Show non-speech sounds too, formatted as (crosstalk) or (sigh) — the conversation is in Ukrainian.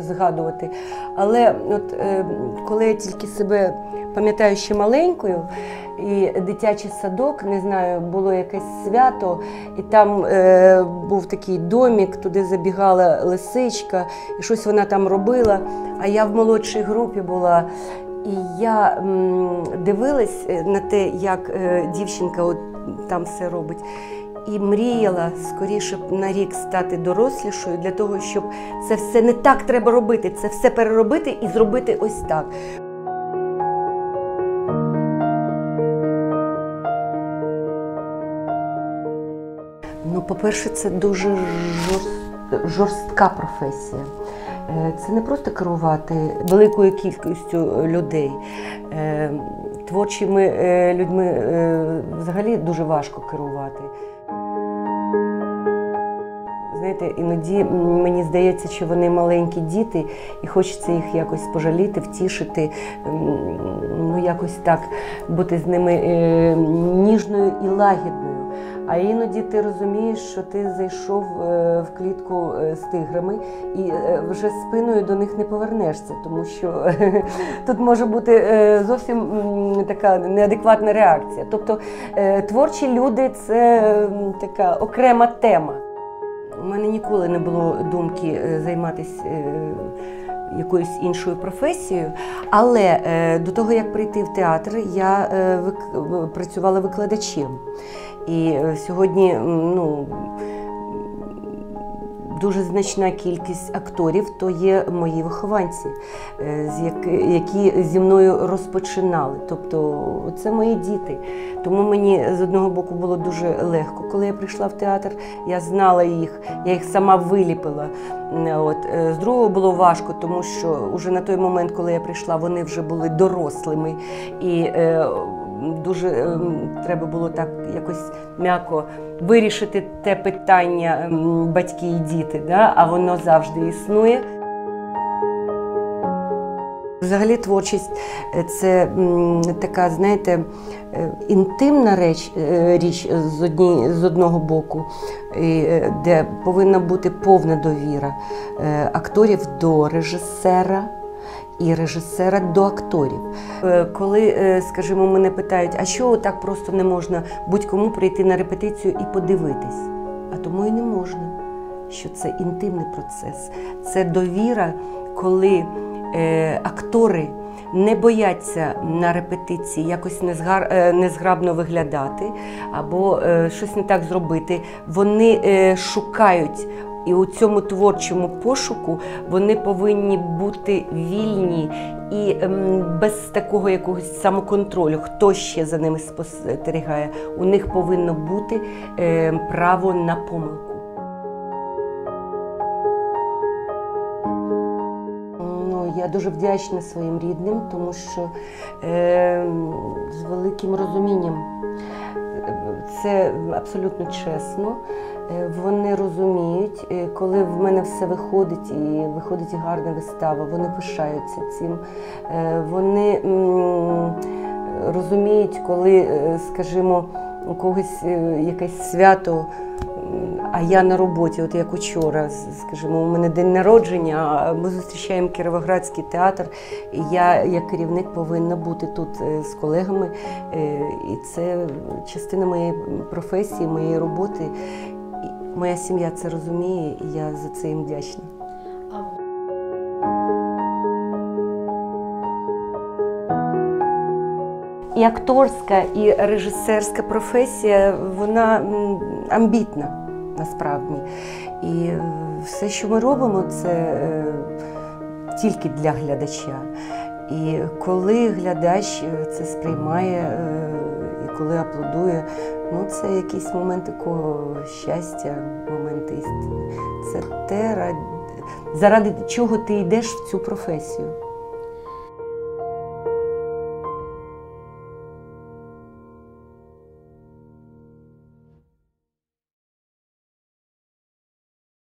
згадувати. Але от е, коли я тільки себе пам'ятаю ще маленькою, і дитячий садок, не знаю, було якесь свято, і там е, був такий домік, туди забігала лисичка, і щось вона там робила. А я в молодшій групі була. І я м, дивилась е, на те, як е, дівчинка от там все робить, і мріяла скоріше на рік стати дорослішою для того, щоб це все не так треба робити, це все переробити і зробити ось так. Ну, по-перше, це дуже жорстка професія. Е, Це не просто керувати великою кількістю людей. Е, Творчими е, людьми взагалі дуже важко керувати. Знаєте, іноді мені здається, що вони маленькі діти, і хочеться їх якось пожаліти, втішити, ну якось так бути з ними е, ніжною і лагідною. А іноді ти розумієш, що ти зайшов е, в клітку е, з тиграми і вже спиною до них не повернешся, тому що (laughs) тут може бути зовсім така неадекватна реакція. Тобто творчі люди це така окрема тема. У мене ніколи не було думки е, займатися е, якоюсь іншою професією, але е, до того, як прийти в театр, я працювала викладачем. І сьогодні ну, дуже значна кількість акторів то є мої вихованці, е, які зі мною розпочинали. Тобто це мої діти. Тому мені з одного боку було дуже легко, коли я прийшла в театр. Я знала їх, я їх сама виліпила. От. е, З другого було важко, тому що вже на той момент, коли я прийшла, вони вже були дорослими. І е, дуже ем, треба було так якось м'яко вирішити те питання ем, батьки і діти, да? а воно завжди існує. Взагалі творчість е, це така, знаєте, е, інтимна реч, е, річ з, одні, з одного боку, де повинна бути повна довіра акторів до режисера і режисера до акторів. Е, Коли, е, скажімо, мене питають, а що так просто не можна будь-кому прийти на репетицію і подивитись? А тому і не можна, що це інтимний процес, це довіра, коли е, актори не бояться на репетиції якось незграбно виглядати або щось не так зробити. Вони шукають. І у цьому творчому пошуку вони повинні бути вільні і ем, без такого якогось самоконтролю, хто ще за ними спостерігає. У них повинно бути е, право на помилку. Ну, я дуже вдячна своїм рідним, тому що е, з великим розумінням це абсолютно чесно. Е, Вони розуміють, е, коли в мене все виходить і виходить гарна вистава, вони пишаються цим. Е, Вони розуміють, коли, скажімо, у когось якесь свято. А я на роботі, от як учора, скажімо, у мене день народження, ми зустрічаємо Кіровоградський театр. І я, як керівник, повинна бути тут з колегами. І це частина моєї професії, моєї роботи. Моя сім'я це розуміє, і я за це їм вдячна. І акторська, і режисерська професія, вона амбітна насправді. І все, що ми робимо, це е, тільки для глядача. І коли глядач е, це сприймає е, і коли аплодує, ну це якісь моменти такого щастя, моменти істини. Це те, ради- заради чого ти йдеш в цю професію.